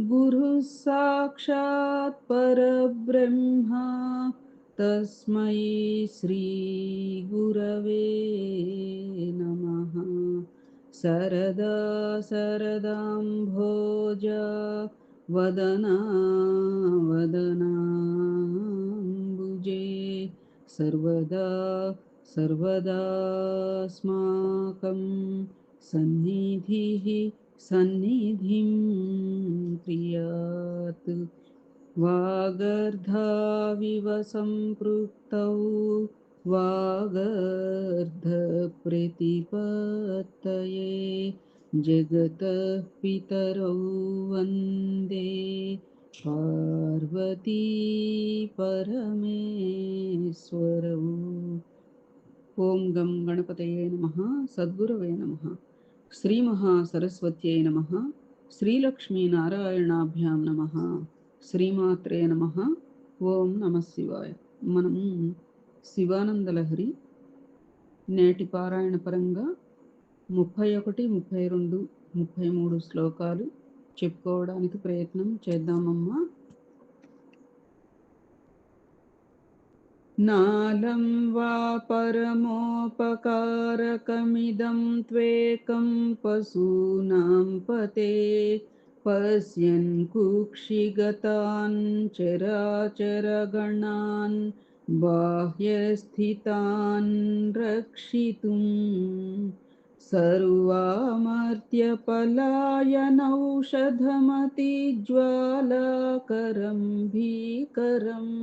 गुरुः साक्षात् परब्रह्मा तस्मै श्रीगुरवे नमः। सरदा सरदाम्भोज वदना वदनाम्बुजे सर्वदा सर्वदास्माकं सन्निधिः सन्निधिं प्रियात् वागर्धाविव सम्पृक्तौ वागर्धप्रतिपत्तये जगतः पितरौ वंदे। पार्वती परमेश्वरौ। ॐ गं गणपतये नमः, सद्गुरवे नमः। నమ శ్రీమహాసరస్వత్యై నమ. శ్రీలక్ష్మీనారాయణాభ్యాం నమ. శ్రీమాత్రే నమ. ఓం నమ శివాయ. మనము శివానందలహరి నేటి పారాయణ పరంగా ముప్పై ఒకటి ముప్పై రెండు ముప్పై మూడు శ్లోకాలు చెప్పుకోవడానికి ప్రయత్నం చేద్దామమ్మా. नालं वा परमोपकारकमिदं त्वेकं पशूनां पते पश्यन् कुक्षिगतान् चराचरगणान् बाह्यस्थितान् रक्षितुं सर्वामर्त्यपलायनौषधमतिज्वालाकरं भीकरम्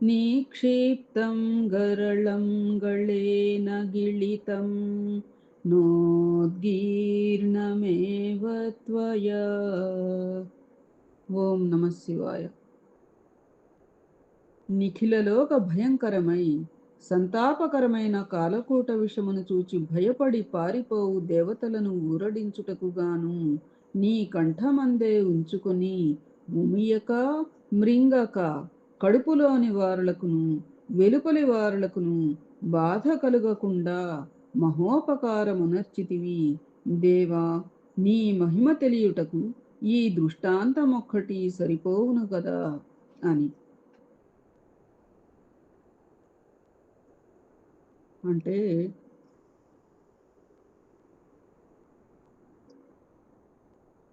निक्षिप्तं गरलं गळेन गिलितं नोद्गीर्णमेव त्वया ఓం నమ శివాయ నిఖిలలోక భయంకరమై సంతాపకరమైన కాలకూట విషమును చూచి భయపడి పారిపోవు దేవతలను ఊరడించుటకు గాను నీ కంఠమందే ఉంచుకొని ఉమియక మృంగక కడుపులోని వారులకును వెలుపలి వారులకును బాధ కలుగకుండా మహోపకారమునర్చితివి. దేవా నీ మహిమ తెలియుటకు ఈ దృష్టాంతమొక్కటి సరిపోవును కదా అని. అంటే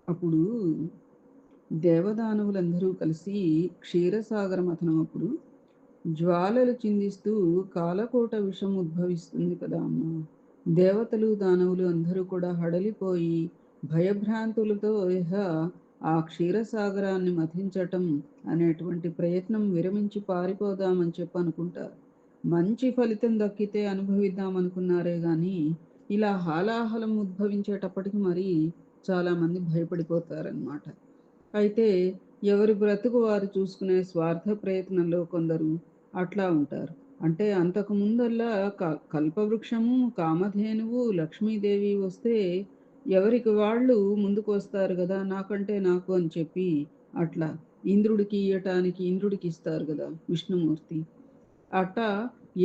అప్పుడు దేవదానవులందరూ కలిసి క్షీరసాగర మథనం అప్పుడు జ్వాలలు చిందిస్తూ కాలకోట విషం ఉద్భవిస్తుంది కదా అమ్మ. దేవతలు దానవులు అందరూ కూడా హడలిపోయి భయభ్రాంతులతో ఇహ ఆ క్షీరసాగరాన్ని మథించటం అనేటువంటి ప్రయత్నం విరమించి పారిపోదామని చెప్పి అనుకుంటారు. మంచి ఫలితం దక్కితే అనుభవిద్దాం అనుకున్నారే గాని ఇలా హాలాహలం ఉద్భవించేటప్పటికి మరి చాలామంది భయపడిపోతారనమాట అయితే ఎవరి బ్రతుకు వారు చూసుకునే స్వార్థ ప్రయత్నంలో కొందరు అట్లా ఉంటారు. అంటే అంతకు ముందల్లా క కల్పవృక్షము కామధేనువు లక్ష్మీదేవి వస్తే ఎవరికి వాళ్ళు ముందుకు వస్తారు కదా నాకంటే నాకు అని చెప్పి అట్లా ఇంద్రుడికి ఇయ్యటానికి ఇంద్రుడికి ఇస్తారు కదా విష్ణుమూర్తి. అట్టా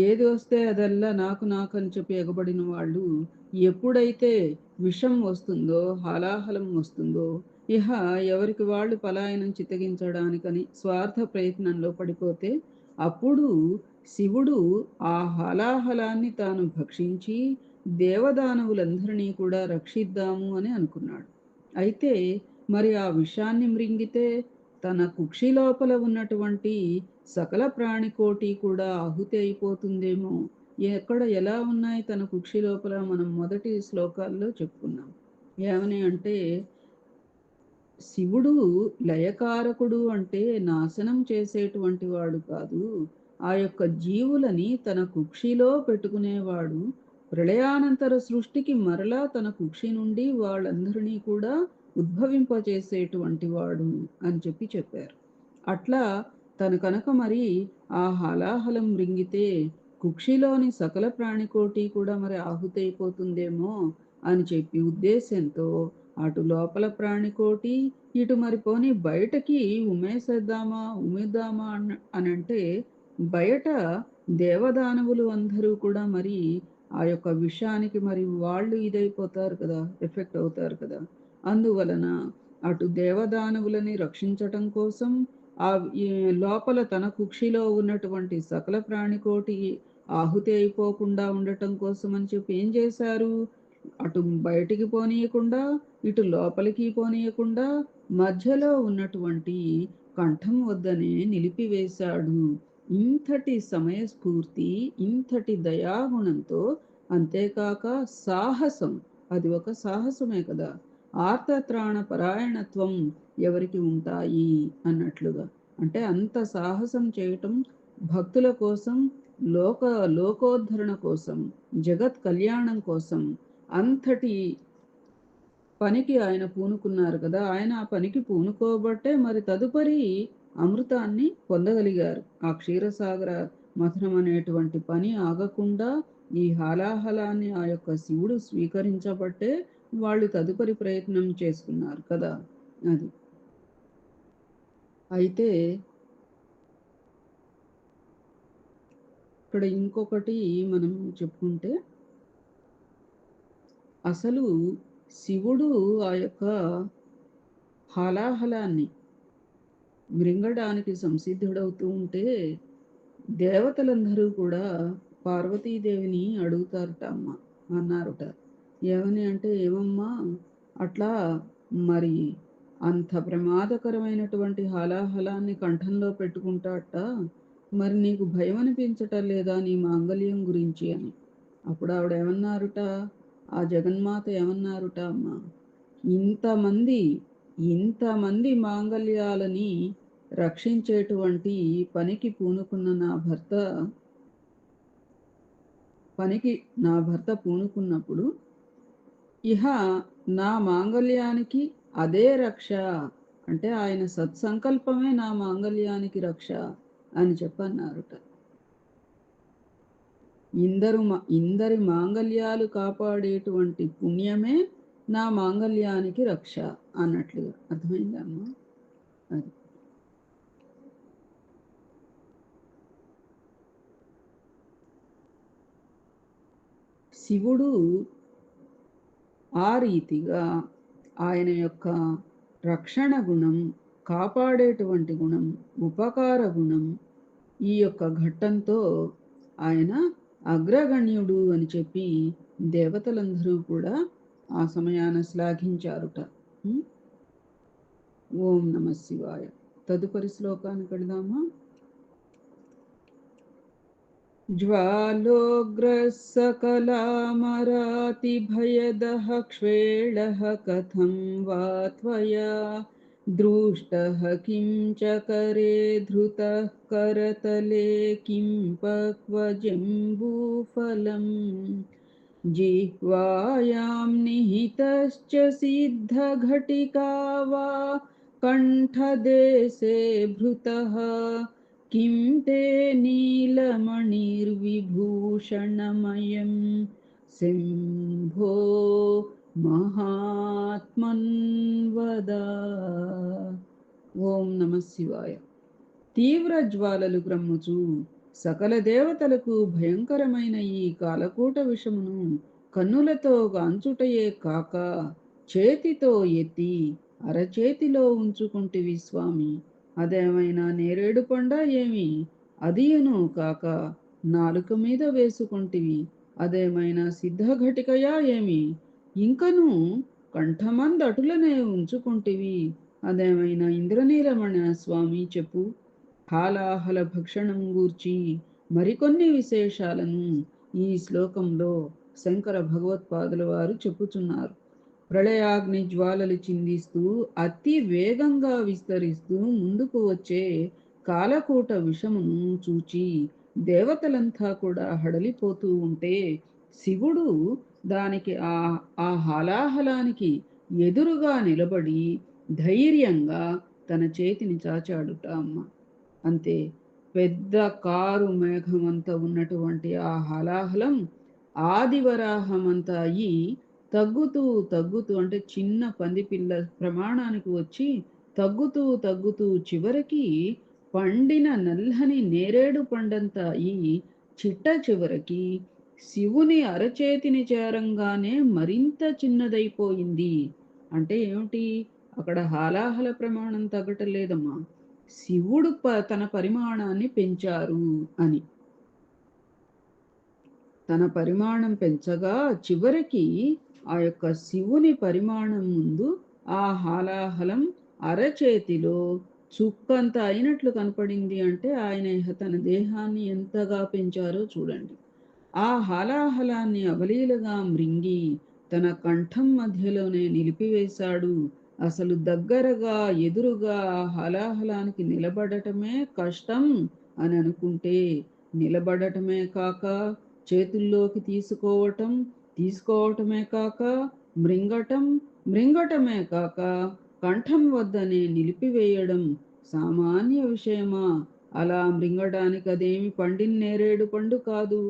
ఏది వస్తే అదల్లా నాకు నాకు అని చెప్పి ఎగబడిన వాళ్ళు ఎప్పుడైతే విషం వస్తుందో హాలాహలం వస్తుందో ఇహ ఎవరికి వాళ్ళు పలాయనం చిత్తగించడానికని స్వార్థ ప్రయత్నంలో పడిపోతే అప్పుడు శివుడు ఆ హలాహలాన్ని తాను భక్షించి దేవదానవులందరినీ కూడా రక్షిద్దాము అని అనుకున్నాడు. అయితే మరి ఆ విషాన్ని మృంగితే తన కుక్షి లోపల ఉన్నటువంటి సకల ప్రాణికోటి కూడా ఆహుతి అయిపోతుందేమో? ఎక్కడ ఎలా ఉన్నాయి తన కుక్షి లోపల? మనం మొదటి శ్లోకాల్లో చెప్పుకున్నాం. ఏమని అంటే శివుడు లయకారకుడు అంటే నాశనం చేసేటువంటి వాడు కాదు. ఆ యొక్క జీవులని తన కుక్షిలో పెట్టుకునేవాడు. ప్రళయానంతర సృష్టికి మరలా తన కుక్షి నుండి వాళ్ళందరినీ కూడా ఉద్భవింపచేసేటువంటి వాడు అని చెప్పి చెప్పారు. అట్లా తను కనుక మరి ఆ హలాహలం రింగితే కుక్షిలోని సకల ప్రాణికోటి కూడా మరి ఆహుతైపోతుందేమో అని చెప్పి ఉద్దేశంతో అటు లోపల ప్రాణికోటి ఇటు మరి పోని బయటకి ఉమేసేద్దామా ఉమేద్దామా అని అంటే బయట దేవదానవులు అందరూ కూడా మరి ఆ యొక్క విషయానికి మరి వాళ్ళు ఇదైపోతారు కదా ఎఫెక్ట్ అవుతారు కదా. అందువలన అటు దేవదానవులని రక్షించటం కోసం ఆ ఈ లోపల తన కుక్షిలో ఉన్నటువంటి సకల ప్రాణికోటి ఆహుతి అయిపోకుండా ఉండటం కోసం అని చెప్పి ఏం చేశారు? అటు బయటికి పోనీయకుండా ఇటు లోపలికి పోనీయకుండా మధ్యలో ఉన్నటువంటి కంఠం వద్దనే నిలిపివేశాడు. ఇంతటి సమయస్ఫూర్తి ఇంతటి దయాగుణంతో అంతేకాక సాహసం అది ఒక సాహసమే కదా. ఆర్తత్రాణ పరాయణత్వం ఎవరికి ఉంటాయి అన్నట్లుగా. అంటే అంత సాహసం చేయటం భక్తుల కోసం లోక లోకోద్ధరణ కోసం జగత్ కళ్యాణం కోసం అంతటి పనికి ఆయన పూనుకున్నారు కదా ఆయన ఆ పనికి పూనుకోబట్టే మరి తదుపరి అమృతాన్ని పొందగలిగారు. ఆ క్షీరసాగర మథనం అనేటువంటి పని ఆగకుండా ఈ హలాహలాన్ని ఆ యొక్క శివుడు స్వీకరించబట్టే వాళ్ళు తదుపరి ప్రయత్నం చేసుకున్నారు కదా అది. అయితే ఇక్కడ ఇంకొకటి మనం చెప్పుకుంటే అసలు శివుడు ఆ యొక్క హలాహలాన్ని మృంగడానికి సంసిద్ధుడవుతూ ఉంటే దేవతలందరూ కూడా పార్వతీదేవిని అడుగుతారట అమ్మ అన్నారుట. ఏమని అంటే ఏమమ్మా అట్లా మరి అంత ప్రమాదకరమైనటువంటి హలాహలాన్ని కంఠంలో పెట్టుకుంటాట మరి నీకు భయం అనిపించటం లేదా నీ మాంగళ్యం గురించి అని. అప్పుడు ఆవిడ ఏమన్నారుట ఆ జగన్మాత ఏమన్నారుట అమ్మ? ఇంతమంది ఇంతమంది మాంగళ్యాలని రక్షించేటువంటి పనికి పూనుకున్న నా భర్త పనికి నా భర్త పూనుకున్నప్పుడు ఇహ నా మాంగళ్యానికి అదే రక్ష. అంటే ఆయన సత్సంకల్పమే నా మాంగళ్యానికి రక్ష అని చెప్పన్నారుట. ఇందరు ఇందరి మాంగల్యాలు కాపాడేటువంటి పుణ్యమే నా మాంగల్యానికి రక్ష అన్నట్లుగా. అర్థమైందమ్మా అది. శివుడు ఆ రీతిగా ఆయన యొక్క రక్షణ గుణం కాపాడేటువంటి గుణం ఉపకార గుణం ఈ యొక్క ఘట్టంతో ఆయన అగ్రగణ్యుడు అని చెప్పి దేవతలందరూ కూడా ఆ సమయాన శ్లాఘించారుట ఓం నమ శివాయ తదుపరి శ్లోకానికి వెళదామా ज्वालोग्रसकलामरातिभयदः क्ष्वेळः कथं वा त्वया दृष्टः किं च करे धृतः करतले किं पक्वजम्बूफलम्? जिह्वायां निहितश्च सिद्धघटिका वा कण्ठदेशे भृतः? किं ते नीलमणिर्विभूषणमयं शम्भो మహాత్మన్వదా ఓం నమ శివాయ. తీవ్ర జ్వాలలు గ్రమ్ముచు సకల దేవతలకు భయంకరమైన ఈ కాలకూట విషమును కన్నులతో గాంచుటయే కాక చేతితో ఎత్తి అరచేతిలో ఉంచుకుంటివి స్వామి. అదేమైనా నేరేడు పండ ఏమి? అదియును కాక నాలుక మీద వేసుకుంటివి. అదేమైనా సిద్ధఘటికయా ఏమి? ఇంకను కంఠమందటులనే ఉంచుకుంటేవి. అదేమైనా ఇంద్రనీలమణ స్వామి చెప్పు. హాలాహల భక్షణం గూర్చి మరికొన్ని విశేషాలను ఈ శ్లోకంలో శంకర భగవత్పాదుల వారు చెప్పుచున్నారు. ప్రళయాగ్ని జ్వాలలు చిందిస్తూ అతి వేగంగా విస్తరిస్తూ ముందుకు వచ్చే కాలకూట విషమును చూచి దేవతలంతా కూడా హడలిపోతూ ఉంటే శివుడు దానికి ఆ ఆ హలాహలానికి ఎదురుగా నిలబడి ధైర్యంగా తన చేతిని చాచాడుట అమ్మ. అంతే పెద్ద కారు మేఘమంత ఉన్నటువంటి ఆ హలాహలం ఆదివరాహమంత అయ్యి తగ్గుతూ తగ్గుతూ అంటే చిన్న పందిపిల్ల ప్రమాణానికి వచ్చి తగ్గుతూ తగ్గుతూ చివరికి పండిన నల్లని నేరేడు పండంత అయ్యి చిట్ట చివరికి శివుని అరచేతిని చేరంగానే మరింత చిన్నదైపోయింది. అంటే ఏమిటి? అక్కడ హాలాహల ప్రమాణం తగ్గటలేదమ్మా. శివుడు ప తన పరిమాణాన్ని పెంచారు అని. తన పరిమాణం పెంచగా చివరికి ఆ యొక్క శివుని పరిమాణం ముందు ఆ హాలాహలం అరచేతిలో చుక్కంత అయినట్లు కనపడింది అంటే ఆయన తన దేహాన్ని ఎంతగా పెంచారో చూడండి. ఆ హాలాహలాన్ని అవలీలగా మృంగి తన కంఠం మధ్యలోనే నిలిపివేశాడు. అసలు దగ్గరగా ఎదురుగా ఆ హలాహలానికి నిలబడటమే కష్టం అని అనుకుంటే నిలబడటమే కాక చేతుల్లోకి తీసుకోవటం తీసుకోవటమే కాక మృంగటం మృంగటమే కాక కంఠం వద్దనే నిలిపివేయడం సామాన్య విషయమా? అలా మృంగడానికి అదేమి పండిన్ నేరేడు పండు కాదు.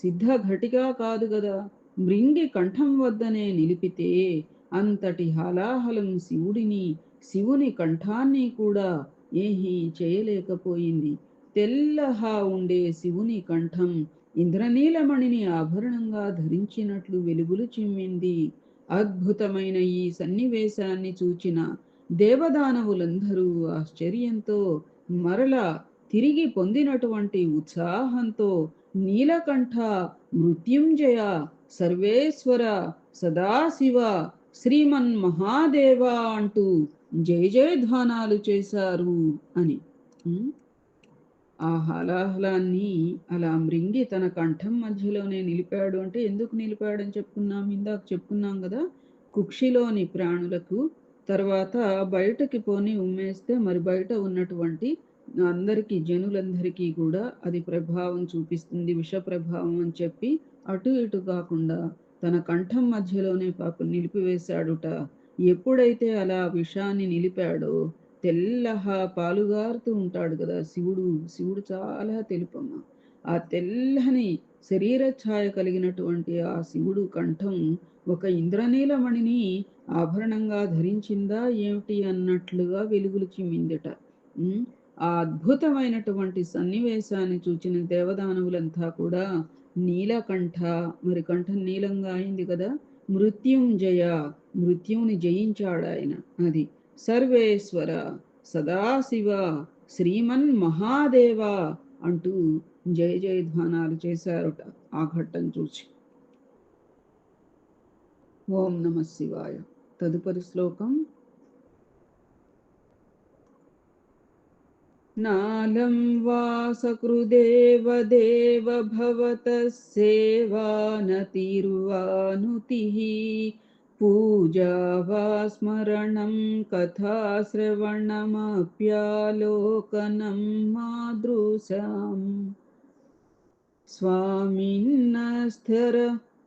సిద్ధ ఘటిగా కాదు కదా మృంగి కంఠం వద్దనే నిలిపితే అంతటి హలాహలం శివుడిని శివుని కంఠాన్ని కూడా ఏహీ చేయలేకపోయింది. తెల్లహా ఉండే శివుని కంఠం ఇంద్రనీలమణిని ఆభరణంగా ధరించినట్లు వెలుగులు చిమ్మింది. అద్భుతమైన ఈ సన్నివేశాన్ని చూచిన దేవదానవులందరూ ఆశ్చర్యంతో మరల తిరిగి పొందినటువంటి ఉత్సాహంతో నీలకంఠ మృత్యుంజయ సర్వేశ్వర సదాశివ శ్రీమన్ మహాదేవ అంటూ జయ జయధ్వానాలు చేశారు అని. ఆ హలాహలాన్ని అలా మృంగి తన కంఠం మధ్యలోనే నిలిపాడు అంటే ఎందుకు నిలిపాడని చెప్పుకున్నాం ఇందాక చెప్పుకున్నాం కదా కుక్షిలోని ప్రాణులకు తర్వాత బయటకి పోని ఉమ్మేస్తే మరి బయట ఉన్నటువంటి అందరికీ జనులందరికీ కూడా అది ప్రభావం చూపిస్తుంది విష ప్రభావం అని చెప్పి అటు ఇటు కాకుండా తన కంఠం మధ్యలోనే పాపం నిలిపివేశాడుట. ఎప్పుడైతే అలా విషాన్ని నిలిపాడో తెల్లహా పాలుగారుతూ ఉంటాడు కదా శివుడు. శివుడు చాలా తెలుపమ్మ. ఆ తెల్లని శరీర ఛాయ కలిగినటువంటి ఆ శివుడు కంఠం ఒక ఇంద్రనీలమణిని ఆభరణంగా ధరించిందా ఏమిటి అన్నట్లుగా వెలుగులు చిమ్మిందిట. ఆ అద్భుతమైనటువంటి సన్నివేశాన్ని చూచిన దేవదానవులంతా కూడా నీలకంఠ మరి కంఠం నీలంగా అయింది కదా మృత్యుంజయ మృత్యువుని జయించాడు ఆయన. అది సర్వేశ్వర సదాశివ శ్రీమన్ మహాదేవ అంటూ జయ జయధ్వానాలు చేశారుట ఆ ఘట్టం చూసి. ఓం నమ శివాయ. తదుపరి శ్లోకం नालं वा सकृदेवदेव भवतः सेवानतिर्वानुतिः पूजा वा स्मरणं कथाश्रवणमप्यालोकनं मादृशाम् स्वामिन् न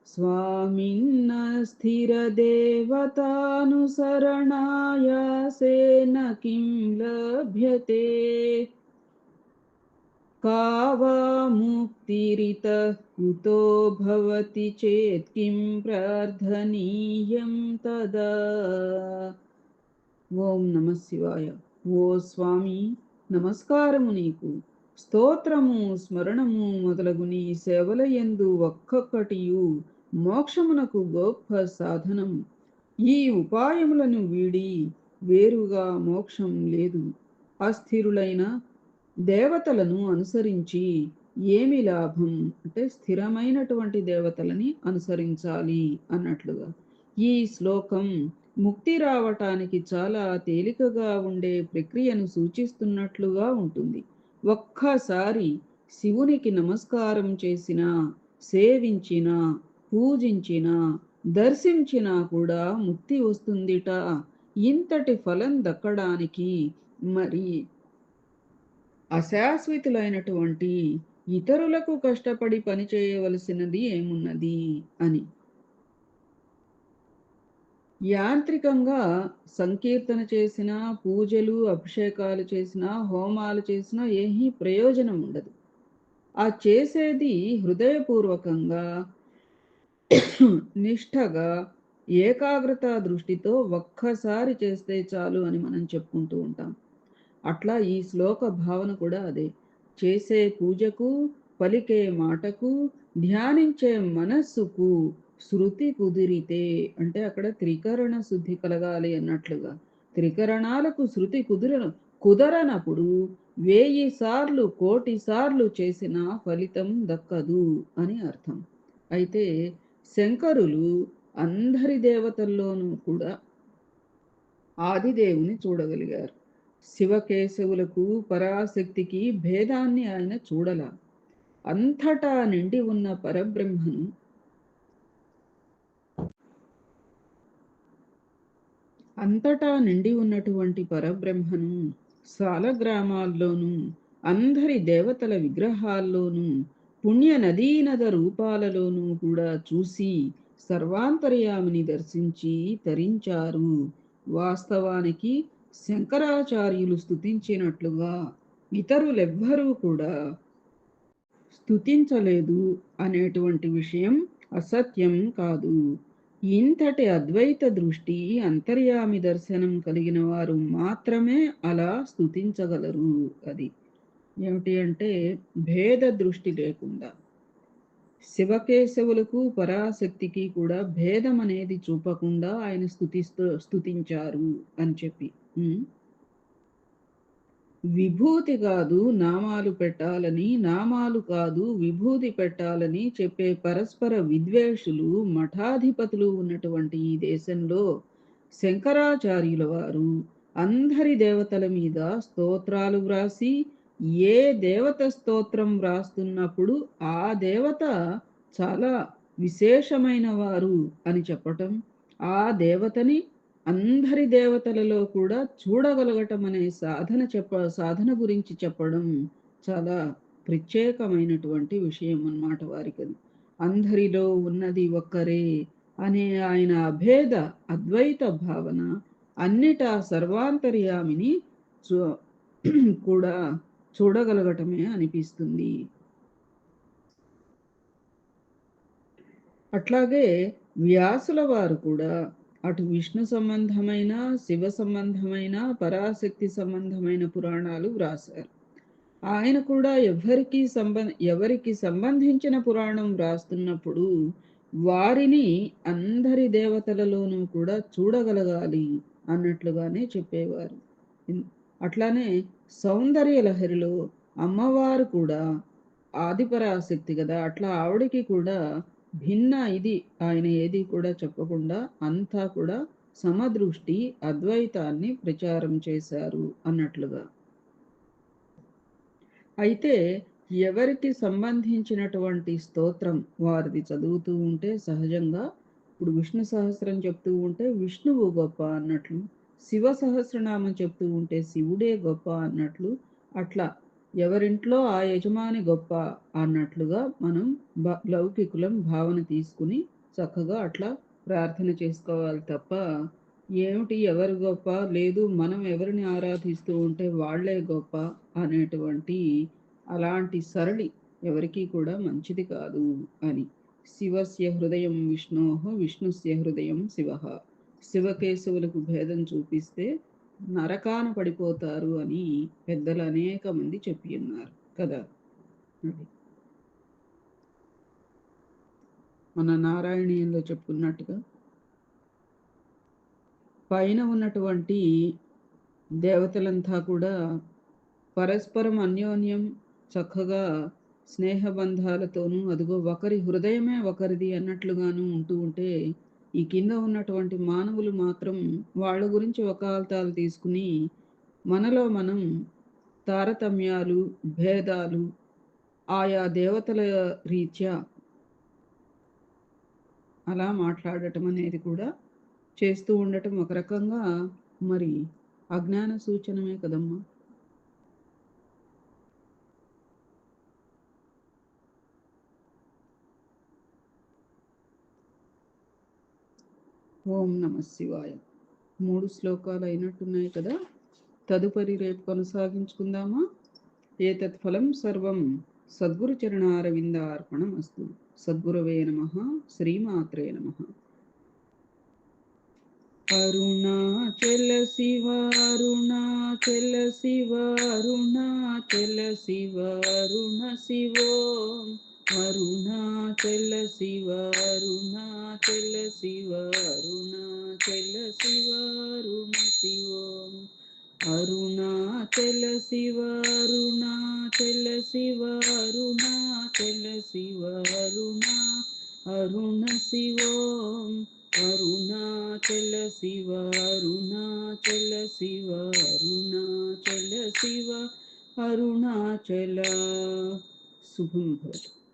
స్థిర స్వామిన్న స్థిరదేవతానుసరణాయాసేన కిం లభ్యతే का वा मुक्तिरित कुतो भवति चेत् किं ప్రార్థనీయం తదా ఓం నమ శివాయ ఓ స్వామి నమస్కారము నీకు స్తోత్రము స్మరణము మొదలగు నీ సేవల యందు ఒక్కొక్కటియు మోక్షమునకు గొప్ప సాధనం. ఈ ఉపాయములను వీడి వేరుగా మోక్షం లేదు. అస్థిరులైన దేవతలను అనుసరించి ఏమి లాభం? అంటే స్థిరమైనటువంటి దేవతలని అనుసరించాలి అన్నట్లుగా. ఈ శ్లోకం ముక్తి రావటానికి చాలా తేలికగా ఉండే ప్రక్రియను సూచిస్తున్నట్లుగా ఉంటుంది. ఒక్కసారి శివునికి నమస్కారం చేసిన సేవించిన పూజించిన దర్శించినా కూడా ముక్తి వస్తుందిట. ఇంతటి ఫలం దక్కడానికి మరి అశాశ్వతులైనటువంటి ఇతరులకు కష్టపడి పని చేయవలసినది ఏమున్నది అని. యాంత్రికంగా సంకీర్తన చేసిన పూజలు అభిషేకాలు చేసినా హోమాలు చేసినా ఏమీ ప్రయోజనం ఉండదు. ఆ చేసేది హృదయపూర్వకంగా నిష్ఠగా ఏకాగ్రత దృష్టితో ఒక్కసారి చేస్తే చాలు అని మనం చెప్పుకుంటూ ఉంటాం. అట్లా ఈ శ్లోక భావన కూడా అదే. చేసే పూజకు పలికే మాటకు ధ్యానించే మనస్సుకు శృతి కుదిరితే అంటే అక్కడ త్రికరణ శుద్ధి కలగాలి అన్నట్లుగా. త్రికరణాలకు శృతి కుదిర కుదరనప్పుడు వేయి సార్లు కోటి సార్లు చేసిన ఫలితం దక్కదు అని అర్థం. అయితే శంకరులు అందరి దేవతల్లోనూ కూడా ఆదిదేవుని చూడగలిగారు. శివకేశవులకు పరాశక్తికి భేదాన్ని ఆయన చూడల. అంతటా నిండి ఉన్న పరబ్రహ్మను అంతటా నిండి ఉన్నటువంటి పరబ్రహ్మను సాలగ్రామాల్లోనూ అందరి దేవతల విగ్రహాల్లోనూ పుణ్య నదీనద రూపాలలోనూ కూడా చూసి సర్వాంతర్యామిని దర్శించి తరించారు. వాస్తవానికి శంకరాచార్యులు స్తుతించినట్లుగా ఇతరులెవ్వరూ కూడా స్థుతించలేదు అనేటువంటి విషయం అసత్యం కాదు. ఇంతటి అద్వైత దృష్టి అంతర్యామి దర్శనం కలిగిన వారు మాత్రమే అలా స్థుతించగలరు అది. ఏమిటి అంటే భేద దృష్టి లేకుండా. శివకేశవులకు పరాశక్తికి కూడా భేదం అనేది చూపకుండా ఆయన స్థుతిస్తూ స్థుతించారు అని చెప్పి. విభూతి కాదు నామాలు పెట్టాలని నామాలు కాదు విభూతి పెట్టాలని చెప్పే పరస్పర విద్వేషులు మఠాధిపతులు ఉన్నటువంటి ఈ దేశంలో శంకరాచార్యుల వారు అందరి దేవతల మీద స్తోత్రాలు వ్రాసి ఏ దేవత స్తోత్రం వ్రాస్తున్నప్పుడు ఆ దేవత చాలా విశేషమైన వారు అని చెప్పటం ఆ దేవతని అందరి దేవతలలో కూడా చూడగలగటం అనే సాధన చెప్ప సాధన గురించి చెప్పడం చాలా ప్రత్యేకమైనటువంటి విషయం అన్నమాట వారికి అందరిలో ఉన్నది ఒక్కరే అనే ఆయన అభేద అద్వైత భావన అన్నిటా సర్వాంతర్యామిని కూడా చూడగలగటమే అనిపిస్తుంది. అట్లాగే వ్యాసుల వారు కూడా అటు విష్ణు సంబంధమైన శివ సంబంధమైన పరాశక్తి సంబంధమైన పురాణాలు వ్రాశారు. ఆయన కూడా ఎవరికి సంబంధ ఎవరికి సంబంధించిన పురాణం వ్రాస్తున్నప్పుడు వారిని అందరి దేవతలలోనూ కూడా చూడగలగాలి అన్నట్లుగానే చెప్పేవారు. అట్లానే సౌందర్య లహరిలో అమ్మవారు కూడా ఆదిపరాశక్తి కదా. అట్లా ఆవిడకి కూడా భిన్న ఇది. ఆయన ఏది కూడా చెప్పకుండా అంతా కూడా సమదృష్టి అద్వైతాన్ని ప్రచారం చేశారు అన్నట్లుగా. అయితే ఎవరికి సంబంధించినటువంటి స్తోత్రం వారిది చదువుతూ ఉంటే సహజంగా ఇప్పుడు విష్ణు సహస్రం చెప్తూ ఉంటే విష్ణువు గొప్ప అన్నట్లు శివ సహస్రనామం చెప్తూ ఉంటే శివుడే గొప్ప అన్నట్లు అట్లా ఎవరింట్లో ఆ యజమాని గొప్ప అన్నట్లుగా మనం లౌకికులం భావన తీసుకుని చక్కగా అట్లా ప్రార్థన చేసుకోవాలి తప్ప ఏమిటి ఎవరు గొప్ప? లేదు మనం ఎవరిని ఆరాధిస్తూ ఉంటే వాళ్ళే గొప్ప అనేటువంటి అలాంటి సరళి ఎవరికీ కూడా మంచిది కాదు అని. శివస్య హృదయం విష్ణోహ విష్ణుస్య హృదయం శివ. శివకేశవులకు భేదం చూపిస్తే నరకాన పడిపోతారు అని పెద్దలు అనేక మంది చెప్పి ఉన్నారు కదా. మన నారాయణీయంలో చెప్పుకున్నట్టుగా పైన ఉన్నటువంటి దేవతలంతా కూడా పరస్పరం అన్యోన్యం చక్కగా స్నేహబంధాలతోనూ అదిగో ఒకరి హృదయమే ఒకరిది అన్నట్లుగాను ఉంటూ ఉంటే ఈ కింద ఉన్నటువంటి మానవులు మాత్రం వాళ్ళ గురించి వకాల్తాలు తీసుకుని మనలో మనం తారతమ్యాలు భేదాలు ఆయా దేవతల రీత్యా అలా మాట్లాడటం అనేది కూడా చేస్తూ ఉండటం ఒక రకంగా మరి అజ్ఞాన సూచనమే కదమ్మా. ఓం నమ శివాయ. మూడు శ్లోకాలు అయినట్టున్నాయి కదా. తదుపరి రేపు కొనసాగించుకుందామా? ఏతత్ ఫలం సర్వం. సద్గురు చరణారవిందార్పణం అస్తు. సద్గురవే నమ. శ్రీమాత్రే నమ. అరుణాచల శివ అరుణాచల శివ అరుణాచల శివ అరుణ శివోం. అరుణాచల శివ అరుణాచల శివ అరుణాచల శివ అరుణ శివోం. అరుణాచల శివ అరుణాచల శివ అరుణాచల శివ అరుణ అరుణ శివోం. అరుణాచల శివ అరుణాచల శివ అరుణాచల శివ అరుణాచల శుభం భవతు.